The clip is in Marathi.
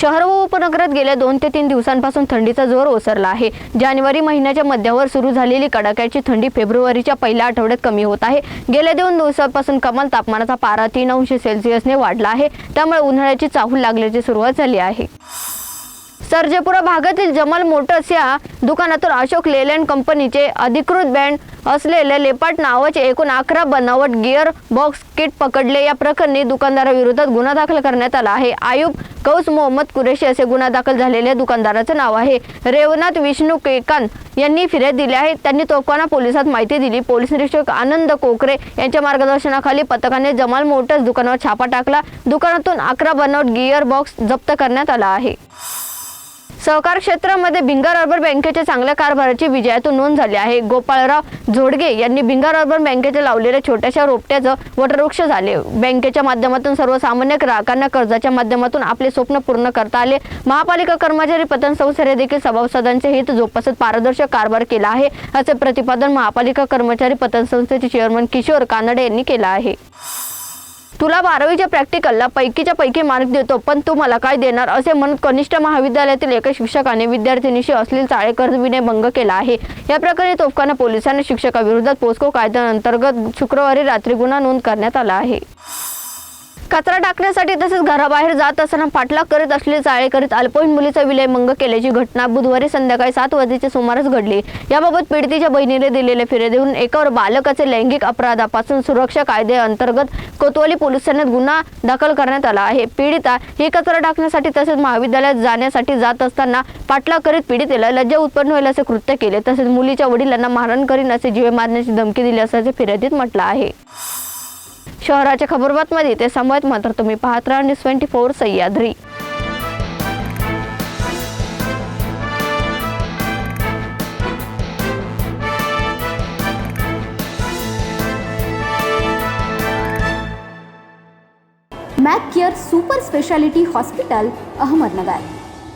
शहर व उपनगरात गेल्या दोन ते तीन दिवसांपासून थंडीचा जोर ओसरला आहे. जानेवारी महिन्याच्या मध्यावर सुरू झालेली कडाक्याची थंडी फेब्रुवारीच्या पहिल्या आठवड्यात कमी होत आहे. गेल्या दोन दिवसांपासून कमाल तापमानाचा पारा तीन अंश सेल्सिअसने वाढला आहे. त्यामुळे उन्हाळ्याची चाहूल लागल्याची सुरुवात झाली आहे. सर्जेपुरा भागातील जमल मोटर्स या दुकानातून अशोक लेलँड कंपनीचे अधिकृत बँड असलेले लेपाट नावाचे एकूण अकरा बनावट गिअर बॉक्स किट पकडले. या प्रकरणी दुकानदाराविरोधात गुन्हा दाखल करण्यात आला आहे. आयुब कौस मोहम्मद कुरेशी असे गुन्हा दाखल झालेल्या दुकानदाराचं नाव आहे. रेवनाथ विष्णू केकान यांनी फिर्याद दिली आहे. त्यांनी तोफखाना पोलिसात माहिती दिली. पोलीस निरीक्षक आनंद कोकरे यांच्या मार्गदर्शनाखाली पथकाने जमाल मोटर्स दुकानावर छापा टाकला. दुकानातून अकरा बनावट गिअर बॉक्स जप्त करण्यात आला आहे. सहकार क्षेत्रामध्ये भिंगार अर्बन बँकेच्या चांगल्या कारभाराची विजयातून नोंद झाली आहे. गोपाळराव झोडगे यांनी भिंगार अर्बन बँकेच्या लावलेल्या छोट्याशा रोपट्याचं वटवृक्ष झाले. बँकेच्या माध्यमातून सर्वसामान्य ग्राहकांना कर्जाच्या माध्यमातून आपले स्वप्न पूर्ण करता आले. महापालिका कर्मचारी पतन संस्थेने देखील सभासदांचे हित जोपासत पारदर्शक कारभार केला आहे असे प्रतिपादन महापालिका कर्मचारी पतन संस्थेचे चेअरमन किशोर कानडे यांनी केलं आहे. तुला बारावीच्या प्रॅक्टिकलला पैकीच्या पैकी मार्क देतो पण तू मला काय देणार? असे म्हणत कनिष्ठ महाविद्यालयातील एका शिक्षकाने विद्यार्थिनीशी अश्लील चाळेकर विनयभंग केला आहे. या प्रकरणी तोफखाना पोलिसांनी शिक्षकाविरोधात पोस्को कायद्याअंतर्गत शुक्रवारी रात्री गुन्हा नोंद करण्यात आला आहे. कचरा टाकण्यासाठी तसेच घराबाहेर जात असताना पाठलाग करीत असलेले चाळे करीत अल्पवयीन मुलीचा विलयभंग केल्याची घटना बुधवारी संध्याकाळी सात वाजेच्या सुमारास घडली. याबाबत पीडितीच्या बहिणीने दिलेल्या फिर्यादीहून एकावर बालकाचे लैंगिक अपराधापासून सुरक्षा कायद्याअंतर्गत कोतवाली पोलीस ठाण्यात गुन्हा दाखल करण्यात आला आहे. पीडिता ही कचरा टाकण्यासाठी तसेच महाविद्यालयात जाण्यासाठी जात असताना पाठलाग करीत पीडितेला लज्जा उत्पन्न होईल असे कृत्य केले. तसेच मुलीच्या वडिलांना मारहाण करीन असे जीवे मारण्याची धमकी दिली असल्याचे फिर्यादीत म्हटलं आहे. शहराच्या खबरबातमध्ये ते समयत मात्र तुम्ही पाहत राहा news twenty four Sahyadri. Mac Care super speciality hospital Ahmednagar